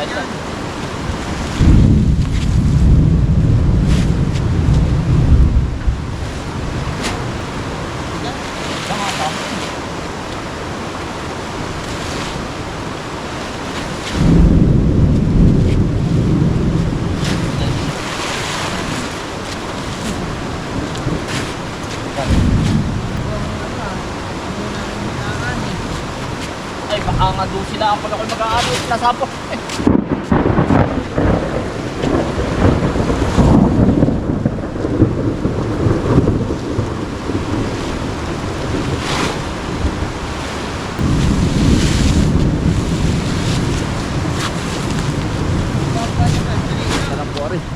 ayos yan. Tama, tama. Ay, baka nga doon sila ako ako mag-aano sila sa po.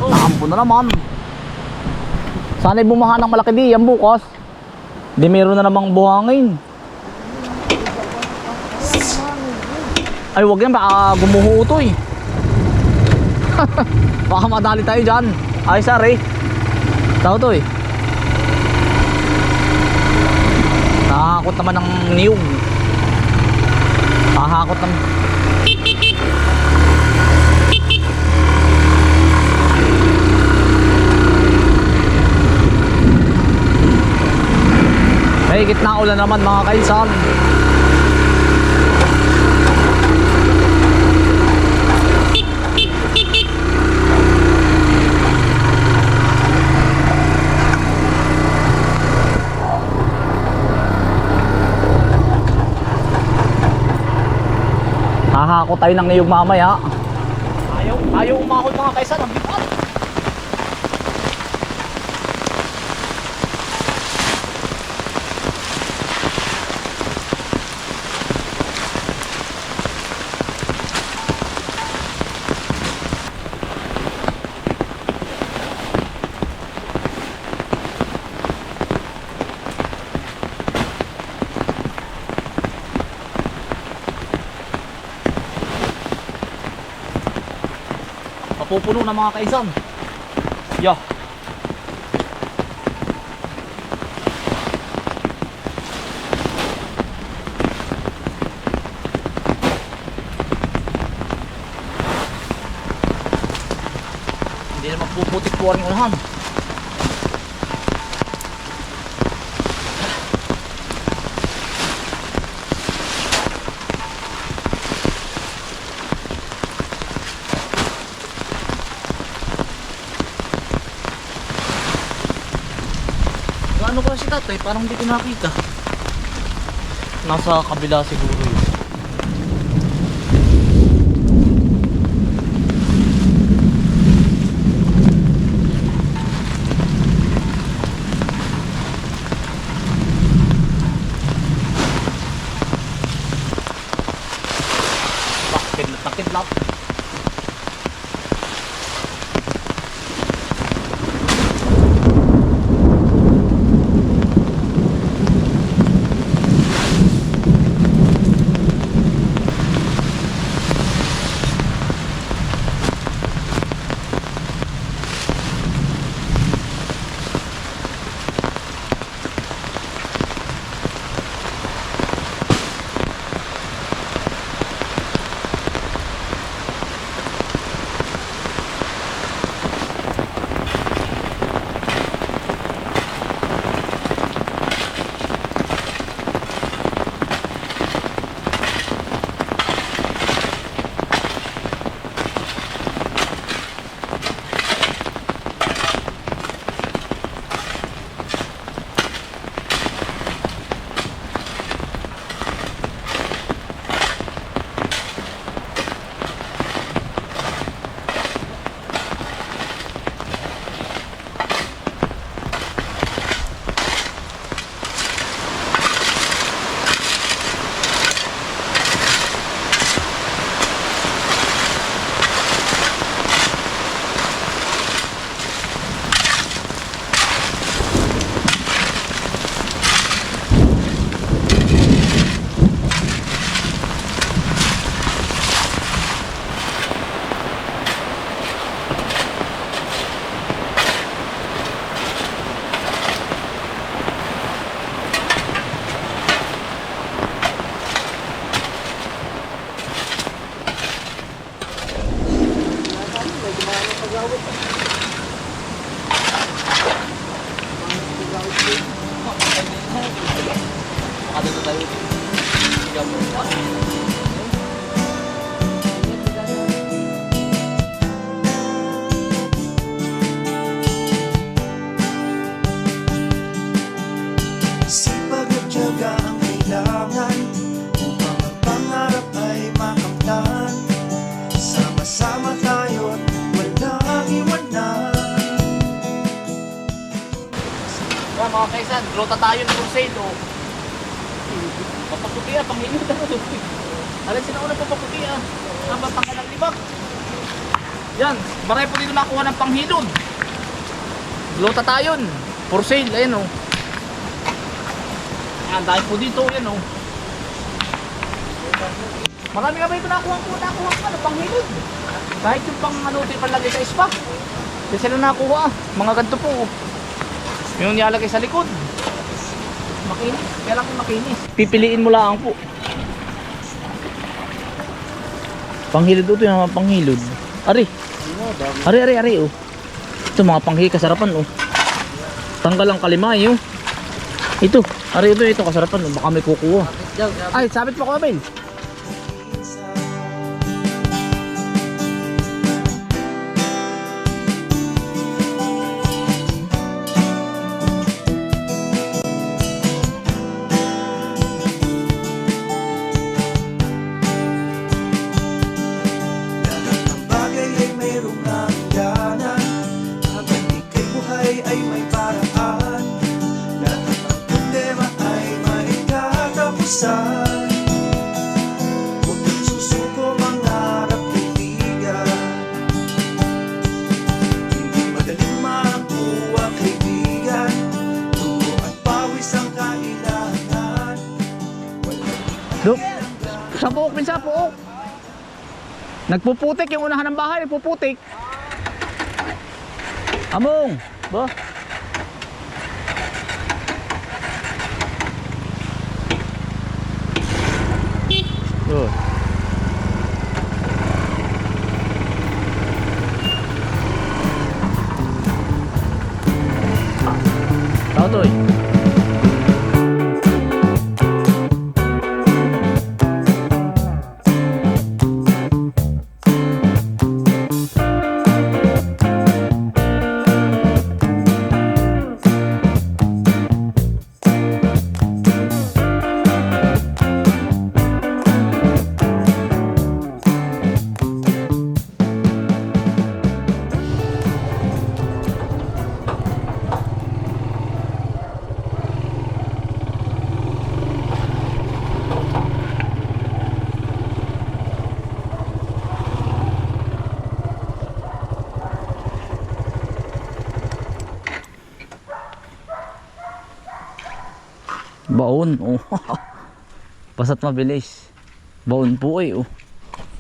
Nakampo na naman. Sana'y bumaha ng malaki di yan bukas. Di meron na namang buhangin. Ay, wag yan. Baka gumuho ito eh. baka madali tayo dyan. Ay, sorry. Tao to eh. Nakakakot naman ng niyog. Nakakakot ng... May gitna ulan naman mga kainsan. Hahako tayo ng niyog mamaya. Ayaw, ayaw umahon mga kaisan. Ang bigat. Mapupuno na mga kaisan. Yo. Hindi na magpuputik po ang unahan. Si tatay? Parang hindi ko nakita. Nasa kabila siguro yun. Bakit na tayo ng crusade oh. Papaputi ah, panghinod na Alin sila unang papaputi ah. Ang batang ng libak. Yan, marami po dito nakuha ng panghilod. Glota tayo. For sale, ayan oh. Yan, dahil po dito, yan oh. Marami ba ito nakuha po, nakuha pa ng panghilod. Kahit yung pang ano, ito yung panlagay sa spa. Hindi sila nakuha. Mga ganito po oh. Yung nilalagay sa likod. Makinis. Kaya lang yung makinis. Pipiliin mo lang po. Panghilod ito yung mga panghilod. Ari. Ari, ari, ari oh. Ito mga panghi kasarapan oh. Tanggal ang kalimay oh. Ito. Ari ito, ito kasarapan oh. Baka may kukuha. Ay, sabit mo ko, Abel. Nagpuputik yung unahan ng bahay, nagpuputik. Among! Ba? Oh. Baon, oh. Basta't mabilis. Baon po ay, oh.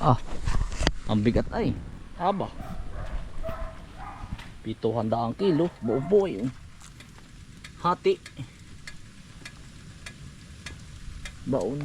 Ah, ang bigat ay. Aba. Pito handa ang kilo. Baon po ay, oh. Hati. Baon.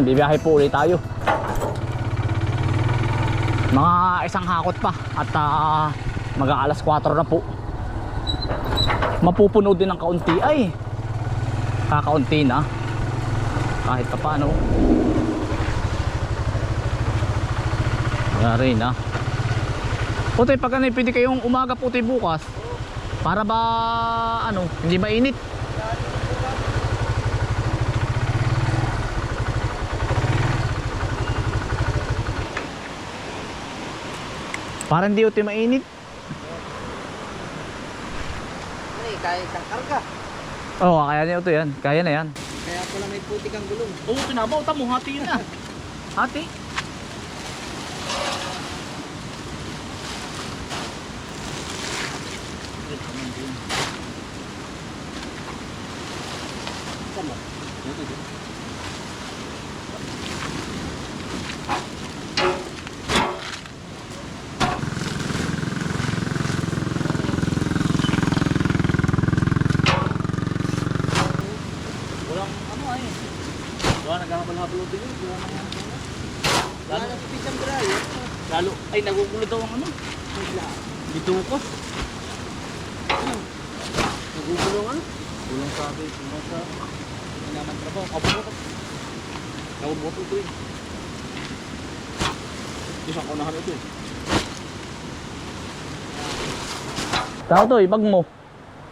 Kainsan, bibiyahe po ulit tayo. Mga isang hakot pa at uh, mag alas 4 na po. Mapupuno din ng kaunti ay. Kakaunti na. Kahit pa paano. Wala rin ha. Putoy, pag ano, pwede kayong umaga putoy bukas. Para ba, ano, hindi mainit. Para hindi utoy mainit. Ay, kaya isang karga. Oo, oh, kaya niya utoy yan. Kaya na yan. Kaya pala may puti kang gulong. Oo, oh, tinabaw. Tamo, hati na. Hati. Sama. Walang ano ay. Wala naghahabol-habol din yun. Wala nang Wala na si Pisang Brayo. Lalo, ay nagugulo daw ang ano. Bitukos. Nagugulong ano? Kulang sabi, kulang sa Hinaman trabaho. kabubutot. Kabubutot ito eh. Isang kunahan ito eh. Tao to, bag mo.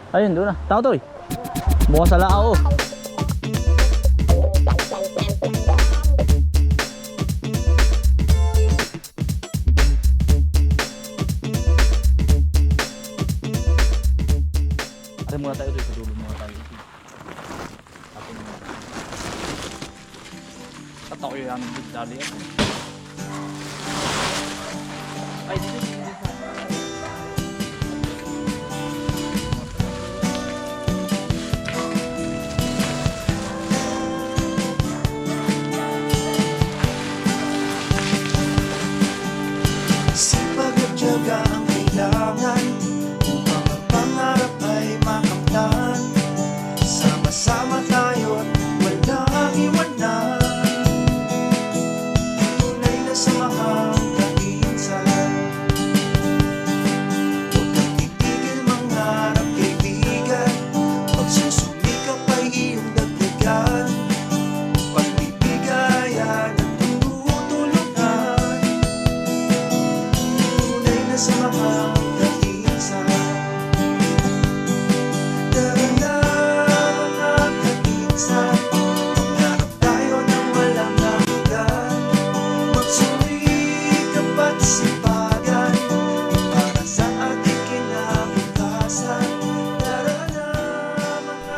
Ayun, doon na. Tao to, Bukas sa lao. Ari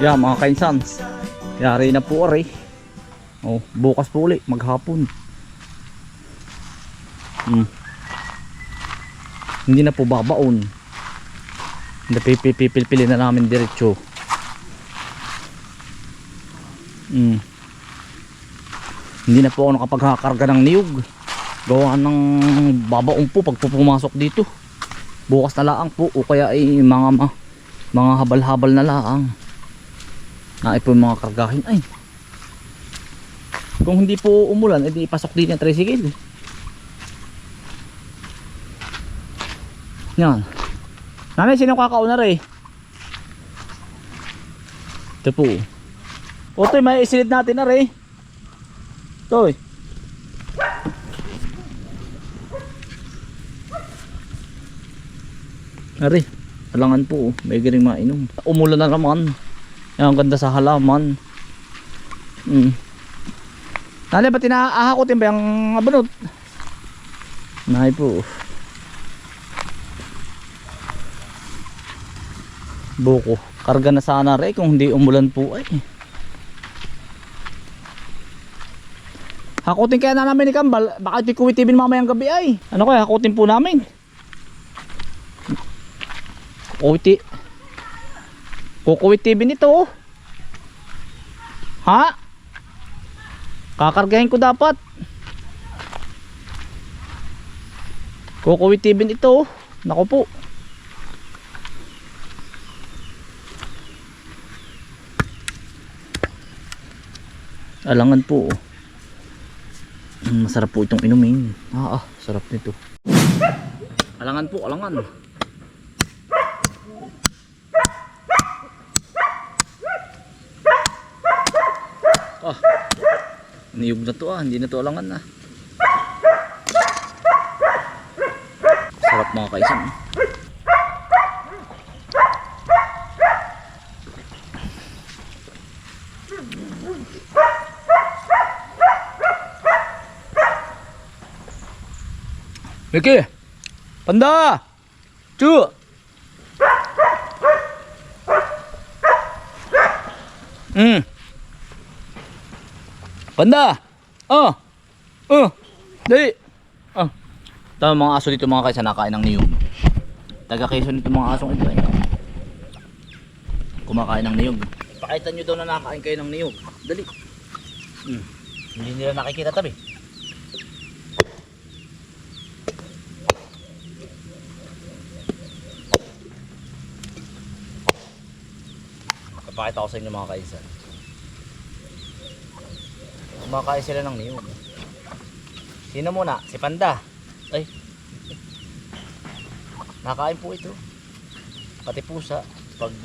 Yeah, mga kainsan. kainsan Yari na po ari. Oh, bukas po uli, maghapon. Hmm. Hindi na po babaon. Napipipipilpilin na namin diretso. Hmm. Hindi na po ako nakapagkakarga ng niyog. Gawa ng babaon po pag po pumasok dito. Bukas na laang po o kaya ay mga mga habal-habal na laang. Na po mga kargahin ay. Kung hindi po umulan, edi ipasok din yung tricycle. Yan. Nanay, sino kakauna rin? Ito po. O, Toy, may isilid natin na rin. Toy. Ari, alangan po. May garing mainom. Umulan na naman. Yan, ang ganda sa halaman. Mm. Nali, ba't inaahakotin ba yung abanot? Nahay po. Buko. Karga na sana rin kung hindi umulan po ay. Hakutin kaya na namin ni Kambal. Baka ito'y kuwitibin mamayang gabi ay. Ano kaya hakutin po namin? Kuwiti. Kukuwitibin ito oh. Ha? Kakargahin ko dapat. Kukuwitibin ito oh. Nako po. Alangan po oh. Mm, Masarap po itong inumin. Ah, ah, sarap nito. Alangan po, alangan. Ah, niyog na to ah, hindi na to alangan na. Sarap mga kaisan. Mickey! Panda! Chu! Hmm. Panda! Oh! Oh! Dali! Oh! Tama mga aso dito mga kaysa nakain ng niyog. Taga Quezon dito mga asong ito eh. Kumakain ng niyog. Pakita nyo daw na nakain kayo ng niyog. Dali. Hmm. Hindi nila nakikita tabi. Papakita ko sa inyo mga kaisan. Kumakain sila ng niyog. Sino muna? Si Panda. Ay. Nakain po ito. Pati pusa. Pag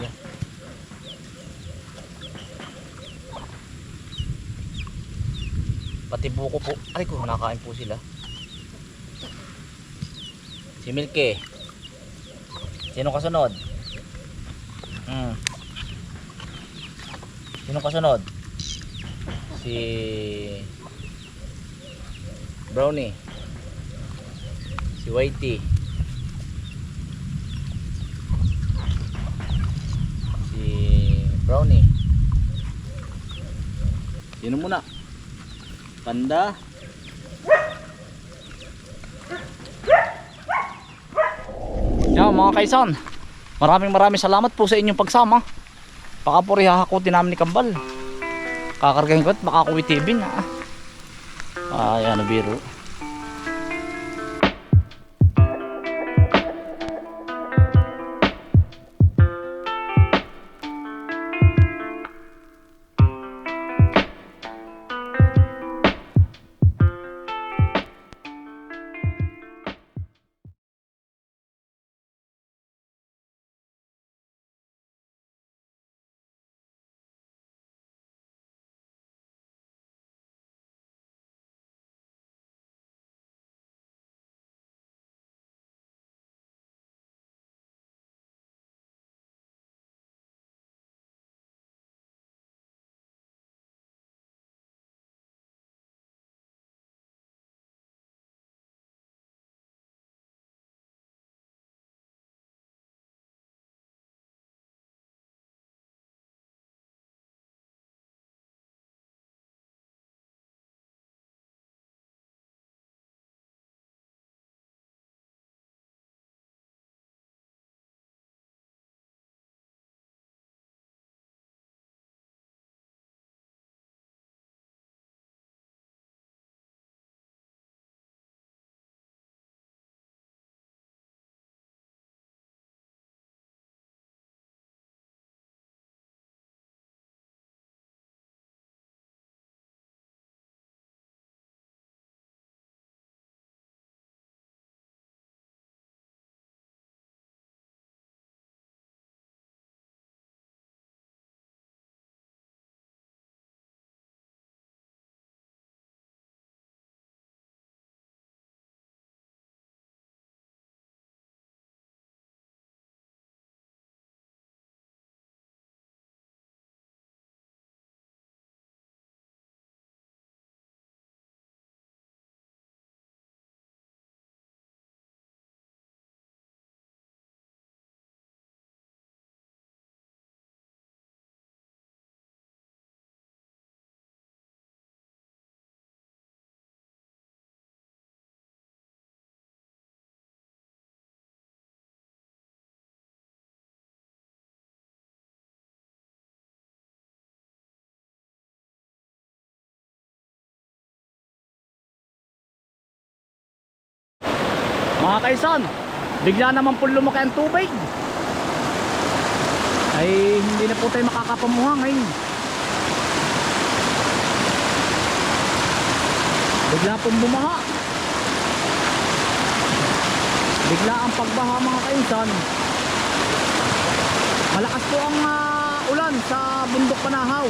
Pati buko po. Ay ko, nakain po sila. Si Milky. Sino kasunod? Hmm. Sino kasunod? Si Brownie. Si Whitey. Si Brownie. Sino muna? Panda. Yan mga kaisan. Maraming maraming salamat po sa inyong pagsama. Baka po rihahakutin namin ni Kambal. Kakargahin ko at baka kuwitibin. Ah. Ay, ano biro. Mga kaisan, bigla naman po lumaki ang tubig. Ay hindi na po tayo makakapamuha ngayon. Bigla pong bumaha. Bigla ang pagbaha mga kainsan. Malakas po ang ah, ulan sa bundok Panahaw.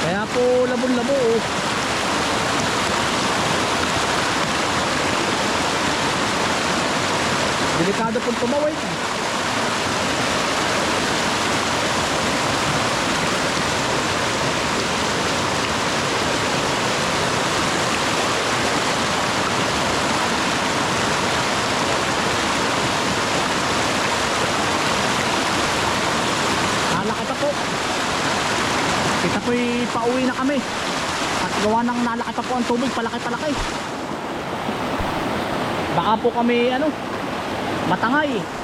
Kaya po labon-labo oh. Delikado pong tumawid. Nalakata po. Kita po'y pauwi na kami. At gawa ng nalakata po ang tubig, palaki-palaki. Baka po kami, ano, matangay.